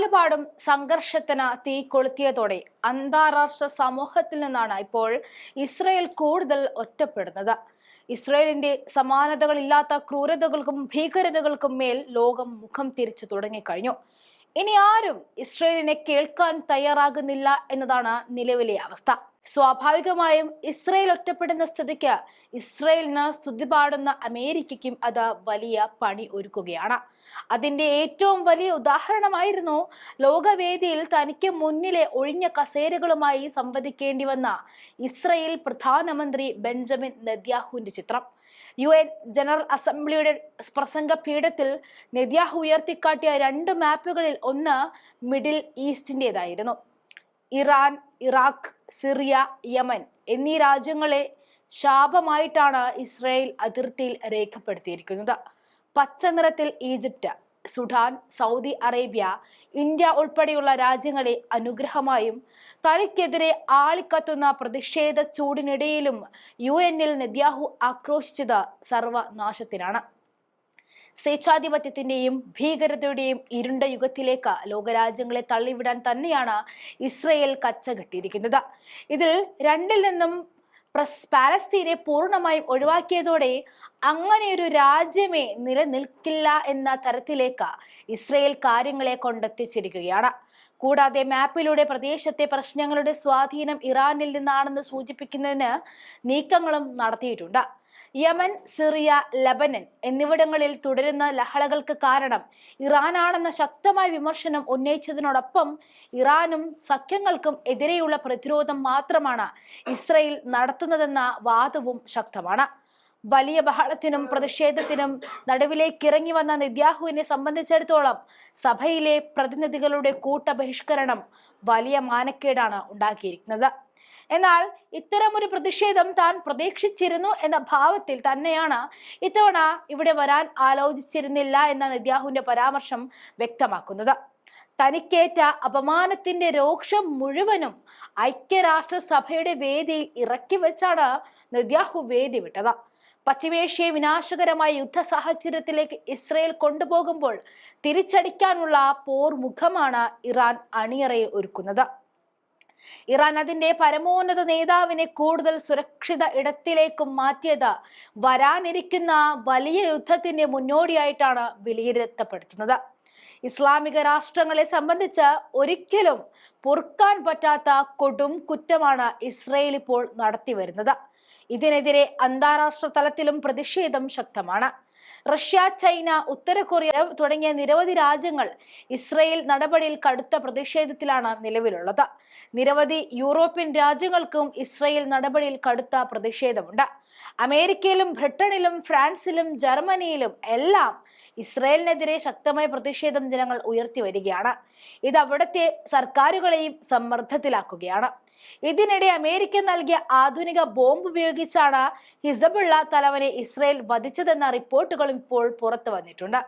നാലുപാടും സംഘർഷത്തിന് തീ കൊളുത്തിയതോടെ അന്താരാഷ്ട്ര സമൂഹത്തിൽ നിന്നാണ് ഇപ്പോൾ ഇസ്രയേൽ കൂടുതൽ ഒറ്റപ്പെടുന്നത്. ഇസ്രയേലിന്റെ സമാനതകളില്ലാത്ത ക്രൂരതകൾക്കും ഭീകരതകൾക്കും മേൽ ലോകം മുഖം തിരിച്ചു തുടങ്ങിക്കഴിഞ്ഞു. ഇനി ആരും ഇസ്രയേലിനെ കേൾക്കാൻ തയ്യാറാകുന്നില്ല എന്നതാണ് നിലവിലെ അവസ്ഥ. സ്വാഭാവികമായും ഇസ്രയേൽ ഒറ്റപ്പെടുന്ന സ്ഥിതിക്ക് ഇസ്രയേലിന് സ്തുതി പാടുന്ന അമേരിക്കയ്ക്കും അത് വലിയ പണി ഒരുക്കുകയാണ്. അതിന്റെ ഏറ്റവും വലിയ ഉദാഹരണമായിരുന്നു ലോകവേദിയിൽ തനിക്ക് മുന്നിലെ ഒഴിഞ്ഞ കസേരകളുമായി സംവദിക്കേണ്ടി വന്ന ഇസ്രയേൽ പ്രധാനമന്ത്രി ബെഞ്ചമിൻ നെദ്യാഹുവിന്റെ ചിത്രം. യു എൻ ജനറൽ അസംബ്ലിയുടെ പ്രസംഗ പീഠത്തിൽ നെതിയാഹ് ഉയർത്തിക്കാട്ടിയ രണ്ട് മാപ്പുകളിൽ ഒന്ന് മിഡിൽ ഈസ്റ്റിന്റെതായിരുന്നു. ഇറാൻ ഇറാഖ് സിറിയ യമൻ എന്നീ രാജ്യങ്ങളെ ശാപമായിട്ടാണ് ഇസ്രായേൽ അതിർത്തിയിൽ രേഖപ്പെടുത്തിയിരിക്കുന്നത്. പച്ച നിറത്തിൽ Egypt Sudan Saudi Arabia India ഉൾപ്പെടെയുള്ള രാജ്യങ്ങളെ അനുഗ്രഹമായും തനിക്കെതിരെ ആളിക്കത്തുന്ന പ്രതിഷേധ ചൂടിനിടയിലും യു എന്നിൽ നെദ്യാഹു ആക്രോശിച്ചത് സർവനാശത്തിനാണ്. സ്വേച്ഛാധിപത്യത്തിന്റെയും ഭീകരതയുടെയും ഇരുണ്ട യുഗത്തിലേക്ക് ലോകരാജ്യങ്ങളെ തള്ളിവിടാൻ തന്നെയാണ് ഇസ്രയേൽ കച്ചകെട്ടിയിരിക്കുന്നത്. ഇതിൽ രണ്ടിൽ നിന്നും പ്രസ് പാലസ്തീനെ പൂർണമായും ഒഴിവാക്കിയതോടെ ഒരു രാജ്യമേ നിലനിൽക്കില്ല എന്ന തരത്തിലേക്ക് ഇസ്രയേൽ കാര്യങ്ങളെ കൊണ്ടെത്തിച്ചിരിക്കുകയാണ്. കൂടാതെ മാപ്പിലൂടെ പ്രദേശത്തെ പ്രശ്നങ്ങളുടെ സ്വാധീനം ഇറാനിൽ നിന്നാണെന്ന് സൂചിപ്പിക്കുന്നതിന് നീക്കങ്ങളും നടത്തിയിട്ടുണ്ട്. യമൻ സിറിയ ലബനൻ എന്നിവിടങ്ങളിൽ തുടരുന്ന ലഹളകൾക്ക് കാരണം ഇറാനാണെന്ന ശക്തമായ വിമർശനം ഉന്നയിച്ചതിനോടൊപ്പം ഇറാനും സഖ്യങ്ങൾക്കും എതിരെയുള്ള പ്രതിരോധം മാത്രമാണ് ഇസ്രയേൽ നടത്തുന്നതെന്ന വാദവും ശക്തമാണ്. വലിയ ബഹളത്തിനും പ്രതിഷേധത്തിനും നടുവിലേക്ക് വന്ന നിത്യാഹുവിനെ സംബന്ധിച്ചിടത്തോളം സഭയിലെ പ്രതിനിധികളുടെ കൂട്ട ബഹിഷ്കരണം വലിയ മാനക്കേടാണ് ഉണ്ടാക്കിയിരിക്കുന്നത്. എന്നാൽ ഇത്തരമൊരു പ്രതിഷേധം താൻ പ്രതീക്ഷിച്ചിരുന്നു എന്ന ഭാവത്തിൽ തന്നെയാണ് ഇത്തവണ ഇവിടെ വരാൻ ആലോചിച്ചിരുന്നില്ല എന്ന നിത്യാഹുവിന്റെ പരാമർശം വ്യക്തമാക്കുന്നത്. തനിക്കേറ്റ അപമാനത്തിന്റെ രോക്ഷം മുഴുവനും ഐക്യരാഷ്ട്രസഭയുടെ വേദിയിൽ ഇറക്കി വെച്ചാണ് നിത്യാഹു വേദി വിട്ടത്. പശ്ചിമേഷ്യയെ വിനാശകരമായ യുദ്ധ സാഹചര്യത്തിലേക്ക് ഇസ്രയേൽ കൊണ്ടുപോകുമ്പോൾ തിരിച്ചടിക്കാനുള്ള പോർമുഖമാണ് ഇറാൻ അണിയറയെ ഒരുക്കുന്നത്. ഇറാൻ അതിന്റെ പരമോന്നത നേതാവിനെ കൂടുതൽ സുരക്ഷിത ഇടത്തിലേക്കും മാറ്റിയത് വരാനിരിക്കുന്ന വലിയ യുദ്ധത്തിന്റെ മുന്നോടിയായിട്ടാണ് വിലയിരുത്തപ്പെടുത്തുന്നത്. ഇസ്ലാമിക രാഷ്ട്രങ്ങളെ സംബന്ധിച്ച് ഒരിക്കലും പൊറുക്കാൻ പറ്റാത്ത കൊടും കുറ്റമാണ് ഇസ്രയേൽ ഇപ്പോൾ നടത്തിവരുന്നത്. ഇതിനെതിരെ അന്താരാഷ്ട്ര തലത്തിലും പ്രതിഷേധം ശക്തമാണ്. റഷ്യ ചൈന ഉത്തര കൊറിയ തുടങ്ങിയ നിരവധി രാജ്യങ്ങൾ ഇസ്രയേൽ നടപടിയിൽ കടുത്ത പ്രതിഷേധത്തിലാണ് നിലവിലുള്ളത്. നിരവധി യൂറോപ്യൻ രാജ്യങ്ങൾക്കും ഇസ്രയേൽ നടപടിയിൽ കടുത്ത പ്രതിഷേധമുണ്ട്. അമേരിക്കയിലും ബ്രിട്ടനിലും ഫ്രാൻസിലും ജർമ്മനിയിലും എല്ലാം ഇസ്രയേലിനെതിരെ ശക്തമായ പ്രതിഷേധം ജനങ്ങൾ ഉയർത്തി വരികയാണ്. ഇത് അവിടുത്തെ സർക്കാരുകളെയും സമ്മർദ്ദത്തിലാക്കുകയാണ്. ഇതിനിടെ അമേരിക്ക നൽകിയ ആധുനിക ബോംബ് ഉപയോഗിച്ചാണ് ഹിസബുള്ള തലവനെ ഇസ്രയേൽ വധിച്ചതെന്ന റിപ്പോർട്ടുകളും ഇപ്പോൾ പുറത്തു വന്നിട്ടുണ്ട്.